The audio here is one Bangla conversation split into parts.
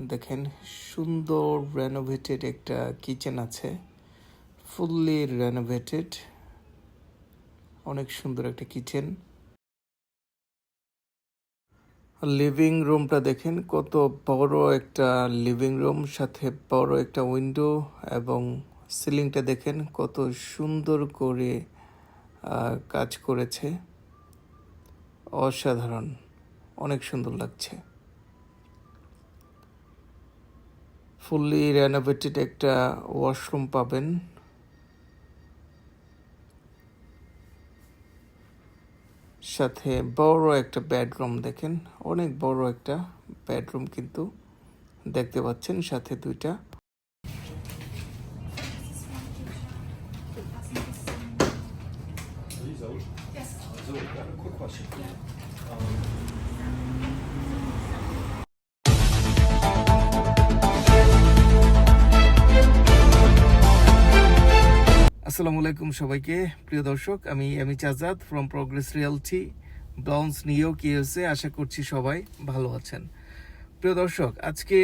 দেখেন, সুন্দর রেনোভেটেড একটা কিচেন আছে। ফুললি রেনোভেটেড অনেক সুন্দর একটা কিচেন লিভিং রুমটা দেখেন, কত বড় একটা লিভিং রুম সাথে বড় একটা উইন্ডো এবং সিলিংটা দেখেন, কত সুন্দর করে কাজ করেছে। অসাধারণ। অনেক সুন্দর লাগছে। ফুললি রেনোভেটেড একটা ওয়াশরুম পাবেন। সাথে বড় একটা বেডরুম দেখেন অনেক বড় একটা বেডরুম কিন্তু দেখতে পাচ্ছেন সাথে দুইটা। So, I have a quick question. Um, আসসালামু আলাইকুম সবাইকে। প্রিয় দর্শক, আমি এমি চাজাদ ফ্রম প্রগ্রেস রিয়ালটি ব্লাউন্স নিউ ইউএসএ আশা করছি সবাই ভালো আছেন। প্রিয় দর্শক, আজকে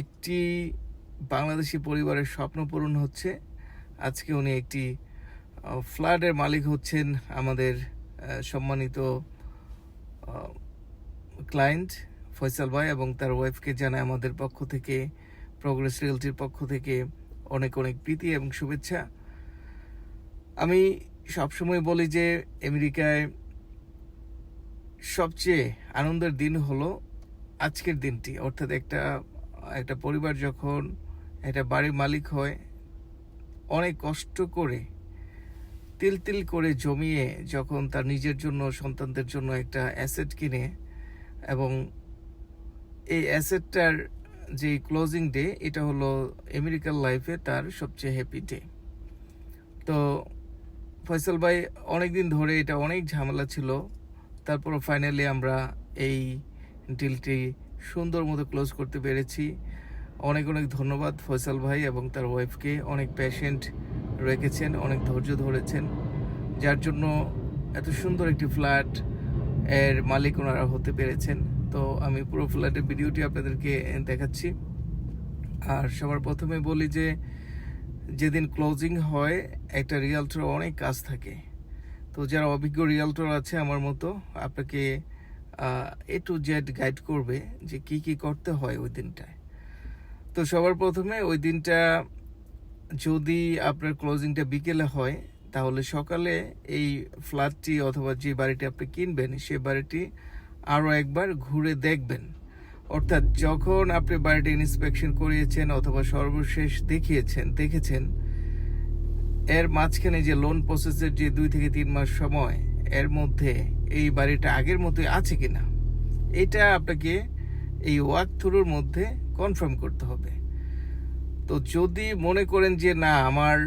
একটি বাংলাদেশি পরিবারের স্বপ্ন পূরণ হচ্ছে। আজকে উনি একটি ফ্ল্যাটের মালিক হচ্ছেন আমাদের সম্মানিত ক্লায়েন্ট ফয়সাল ভাই এবং তার ওয়াইফকে জানায় আমাদের পক্ষ থেকে প্রগ্রেস রিয়েলটির পক্ষ থেকে অনেক অনেক প্রীতি এবং শুভেচ্ছা। আমি সবসময় বলি যে আমেরিকায় সবচেয়ে আনন্দের দিন হলো আজকের দিনটি। অর্থাৎ একটা একটা পরিবার যখন একটা বাড়ির মালিক হয়, অনেক কষ্ট করে, তিল তিল করে জমিয়ে যখন তার নিজের জন্য, সন্তানদের জন্য একটা অ্যাসেট কিনে এবং এই অ্যাসেটটার যে ক্লোজিং ডে এটা হলো আমেরিকান লাইফে তার সবচেয়ে হ্যাপি ডে তো ফয়সাল ভাই অনেক দিন ধরে এটা অনেক ঝামেলা ছিল। তারপর ফাইনালি আমরা এই ডিলটি সুন্দর মতো ক্লোজ করতে পেরেছি। অনেক অনেক ধন্যবাদ ফয়সাল ভাই এবং তার ওয়াইফকে অনেক পেশেন্ট রেখেছেন, অনেক ধৈর্য ধরেছেন। যার জন্য এত সুন্দর একটি ফ্ল্যাট এর মালিক ওনারা হতে পেরেছেন। তো আমি পুরো ফ্ল্যাটের ভিডিওটি আপনাদেরকে দেখাচ্ছি। আর সবার প্রথমে বলি যে যেদিন ক্লোজিং হয়, একটা রিয়ালটর অনেক কাজ থাকে। তো যারা অভিজ্ঞ রিয়ালটর আছে আমার মতো, আপনাকে এ টু জেড গাইড করবে যে কি কি করতে হয় ওই দিনটায়। তো সবার প্রথমে ওই দিনটা যদি আপনার ক্লোজিংটা বিকেলে হয়, তাহলে সকালে এই ফ্ল্যাটটি অথবা যে বাড়িটি আপনি কিনবেন, সে বাড়িটি আরও একবার ঘুরে দেখবেন। অর্থাৎ যখন আপনি বাড়িটি ইন্সপেকশন করিয়েছেন অথবা সর্বশেষ দেখিয়েছেন, দেখেছেন, এর মাঝখানে যে লোন প্রসেসের যে দুই থেকে তিন মাস সময়, এর মধ্যে এই বাড়িটা আগের মতোই আছে কি না এটা আপনাকে এই ওয়াক থ্রুর মধ্যে কনফার্ম করতে হবে। তো যদি মনে করেন যে না, আমার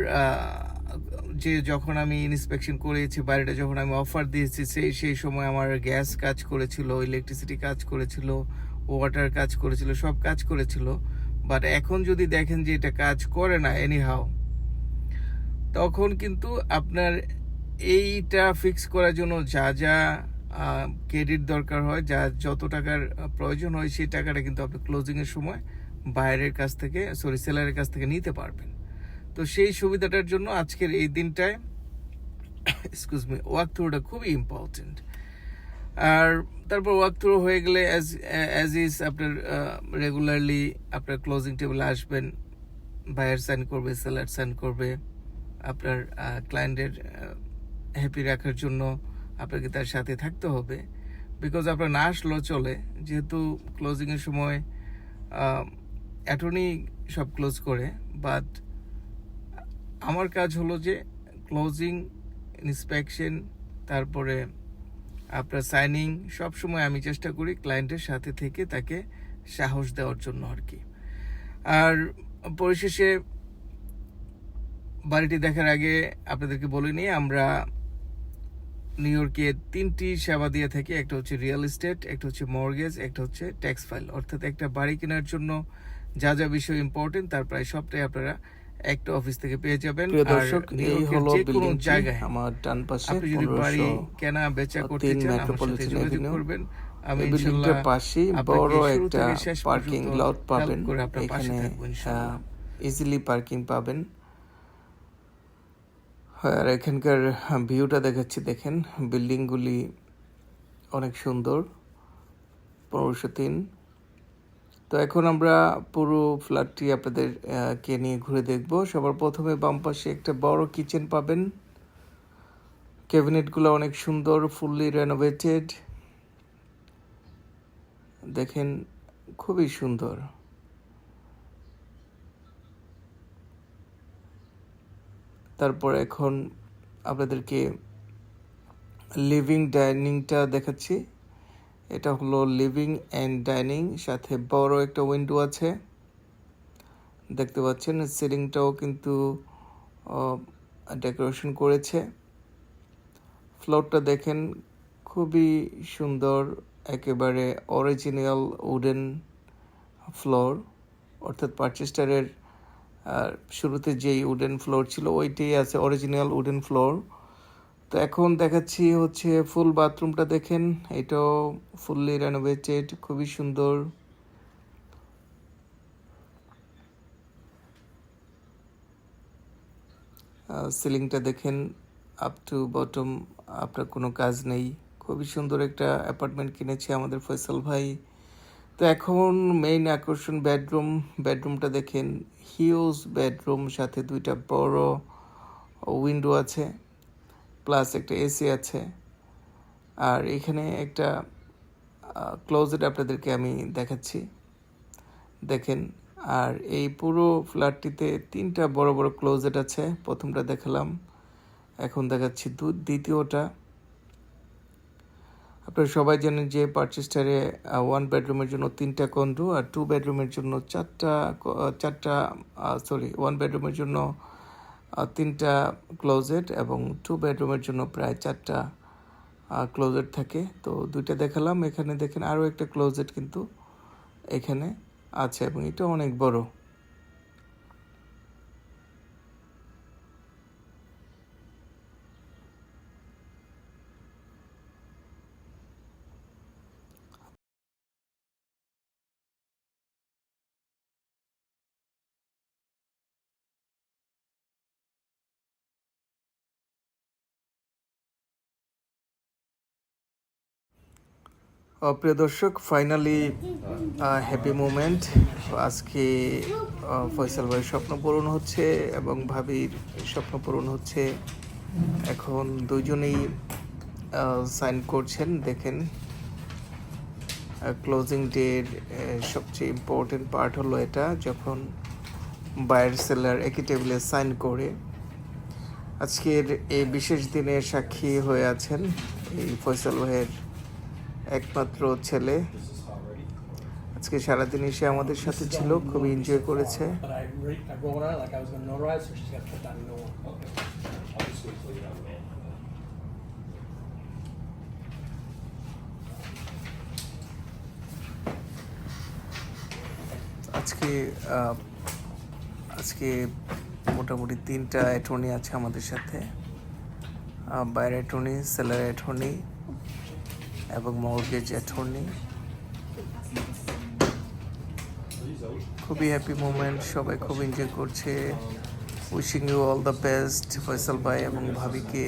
যে যখন আমি ইন্সপেকশন করেছি বাড়িটা যখন আমি অফার দিয়েছি সেই সেই সময় আমার গ্যাস কাজ করেছিল ইলেকট্রিসিটি কাজ করেছিল ওয়াটার কাজ করেছিল, সব কাজ করেছিল। বাট এখন যদি দেখেন যে এটা কাজ করে না এনি হাও তখন কিন্তু আপনার এইটা ফিক্স করার জন্য যা যা ক্রেডিট দরকার হয়, যা যত টাকার প্রয়োজন হয়, সেই টাকাটা কিন্তু আপনি ক্লোজিংয়ের সময় বাইরের কাছ থেকে সরি সেলারের কাছ থেকে নিতে পারবেন। তো সেই সুবিধাটার জন্য আজকের এই দিনটায় এক্সকিউজ মি ওয়াক থ্রুটা খুবই ইম্পর্টেন্ট আর তারপর ওয়াক থ্রু হয়ে গেলে অ্যাজ অ্যাজ ইজ আপনার রেগুলারলি আপনার ক্লোজিং টেবিলে আসবেন বায়ার সাইন করবে সেলার সাইন করবে, আপনার ক্লায়েন্টের হ্যাপি রাখার জন্য আপনাকে তার সাথে থাকতে হবে। বিকজ আপনার না আসলেও চলে, যেহেতু ক্লোজিংয়ের সময় অ্যাটর্নি সব ক্লোজ করে বাট আমার কাজ হলো যে ক্লোজিং ইন্সপেকশন তারপরে আপনার সাইনিং সব সময় আমি চেষ্টা করি ক্লায়েন্টের সাথে থেকে তাকে সাহস দেওয়ার জন্য আর কি। আর পরিশেষে বাড়িটি দেখার আগে আপনাদেরকে বলিনি আমরা নিউ ইয়র্কে তিনটি সেবা দিয়ে থাকি, একটা হচ্ছে রিয়েল এস্টেট একটা হচ্ছে মর্গেজ একটা হচ্ছে ট্যাক্স ফাইল অর্থাৎ একটা বাড়ি কেনার জন্য যা যা বিষয় ইম্পর্টেন্ট তার প্রায় সবটাই আপনারা একটা অফিস থেকে পেয়ে যাবেন। প্রিয় দর্শক এই হলো কোনো জায়গায়। আমার ডান পাশে আপনি যদি বাড়ি কেনা বেচা করতে চান আমার সাথে যোগাযোগ করবেন। আমি বিল্ডিংটার পাশেই বড় একটা পার্কিং লট পাবেন। এখানে ইজিলি পার্কিং পাবেন। আর এখানকার ভিউটা দেখাচ্ছি দেখেন। বিল্ডিংগুলি অনেক সুন্দর। পনেরোশো তিন। তো এখন আমরা পুরো ফ্ল্যাটটি আপনাদের কে নিয়ে ঘুরে দেখব। সবার প্রথমে বাম পাশে একটা বড় কিচেন পাবেন। ক্যাবিনেটগুলো অনেক সুন্দর ফুললি রেনোভেটেড দেখেন, খুবই সুন্দর। তারপর এখন আপনাদেরকে লিভিং ডাইনিংটা দেখাচ্ছি। এটা হলো লিভিং অ্যান্ড ডাইনিং সাথে বড় একটা উইন্ডো আছে। দেখতে পাচ্ছেন, সিলিংটাও কিন্তু ডেকোরেশন করেছে। ফ্লোরটা দেখেন, খুবই সুন্দর, একেবারে অরিজিনাল উডেন ফ্লোর অর্থাৎ পার্চেস্টারের শুরুতে যেই উডেন ফ্লোর ছিল, ওইটাই আছে অরিজিনাল উডেন ফ্লোর তো এখন দেখাচ্ছি হচ্ছে ফুল বাথরুমটা দেখেন। এটাও ফুললি রেনোভেটেড খুবই সুন্দর। সিলিংটা দেখেন আপ টু বটম আপনার কোনো কাজ নেই। খুবই সুন্দর একটা অ্যাপার্টমেন্ট কিনেছে আমাদের ফয়সাল ভাই। তো এখন মেইন আকর্ষণ বেডরুম বেডরুমটা দেখেন হিউজ বেডরুম সাথে দুইটা বড় উইন্ডো আছে। প্লাস একটা এসি আছে। আর এখানে একটা ক্লোজেট আপনাদেরকে আমি দেখাচ্ছি। দেখেন, আর এই পুরো ফ্ল্যাটটিতে তিনটা বড় বড় ক্লোজেট আছে, প্রথমটা দেখালাম। এখন দেখাচ্ছি দ্বিতীয়টা। আপনারা সবাই জানেন যে পার্চেস্টারে ওয়ান বেডরুমের জন্য তিনটা কন্ডো আর টু বেডরুমের জন্য চারটা চারটা সরি ওয়ান বেডরুমের জন্য তিনটা ক্লোজেট এবং টু বেডরুমের জন্য প্রায় চারটা ক্লোজেট থাকে। তো দুইটা দেখালাম। এখানে দেখেন আরও একটা ক্লোজেট কিন্তু এখানে আছে এবং এটা অনেক বড়। প্রিয় দর্শক ফাইনালি হ্যাপি মুমেন্ট আজকে ফয়সাল ভাইয়ের স্বপ্ন পূরণ হচ্ছে এবং ভাবির স্বপ্ন পূরণ হচ্ছে। এখন দুজনেই সাইন করছেন, দেখেন। ক্লোজিং ডের সবচেয়ে ইম্পর্টেন্ট পার্ট হলো এটা, যখন বায়ার সেলার একই টেবিলে সাইন করে। আজকের এই বিশেষ দিনে সাক্ষী হয়ে আছেন এই ফয়সাল ভাইয়ের একমাত্র ছেলে। আজকে সারাদিন এসে আমাদের সাথে ছিল, খুবই এনজয় করেছে। আজকে আজকে মোটামুটি তিনটা অ্যাটর্নি আছে আমাদের সাথে। বাইরে অ্যাটর্নি স্যালারি অ্যাটর্নি এবং মর্গেজ অ্যাটর্নি খুবই হ্যাপি মোমেন্ট সবাই খুব এনজয় করছে। Wishing you all the best Faisal ভাই এবং ভাবিকে।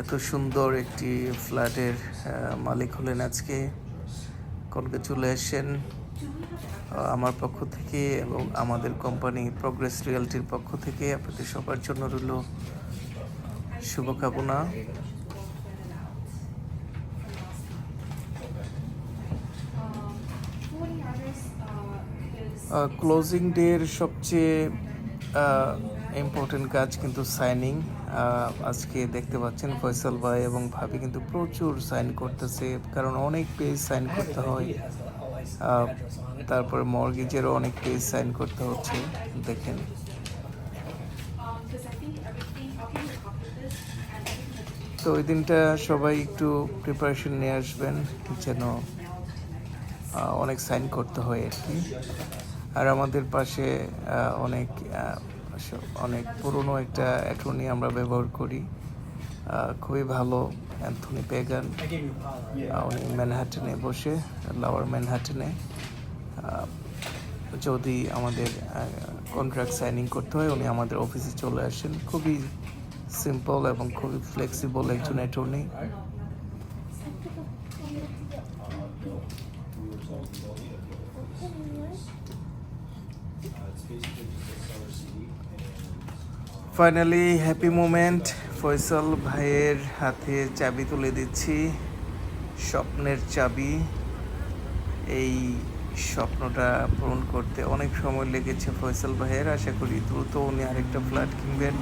এত সুন্দর একটি ফ্ল্যাটের মালিক হলেন আজকে। এসেছেন আমার পক্ষ থেকে এবং আমাদের কোম্পানি প্রগ্রেস রিয়ালটির পক্ষ থেকে। আপনাদের সবার জন্য রইল শুভকামনা। ক্লোজিং ডের সবচেয়ে ইম্পর্টেন্ট কাজ কিন্তু সাইনিং আজকে দেখতে পাচ্ছেন ফয়সাল ভাই এবং ভাবি কিন্তু প্রচুর সাইন করতেছে কারণ অনেক পেজ সাইন করতে হয়। তারপরে মর্গেজেরও অনেক পেজ সাইন করতে হচ্ছে দেখেন। That's তো ওই দিনটা সবাই একটু প্রিপারেশন নিয়ে আসবেন যেন অনেক সাইন করতে হয় আর কি। আর আমাদের পাশে অনেক অনেক পুরনো একটা অ্যাটর্নি আমরা ব্যবহার করি। খুবই ভালো অ্যান্থনি পেগান উনি ম্যানহাটনে বসে লাওয়ার ম্যানহাটনে যদি আমাদের কন্ট্রাক্ট সাইনিং করতে হয়, উনি আমাদের অফিসে চলে আসেন। খুবই সিম্পল এবং খুবই ফ্লেক্সিবল একজন attorney finally happy moment Faisal ভাইয়ের হাতে চাবি তুলে দিচ্ছি। স্বপ্নের চাবি। এই স্বপ্নটা পূরণ করতে অনেক সময় লেগেছে ফয়সল ভাইয়ের। আশা করি দ্রুত উনি আরেকটা ফ্ল্যাট কিনবেন।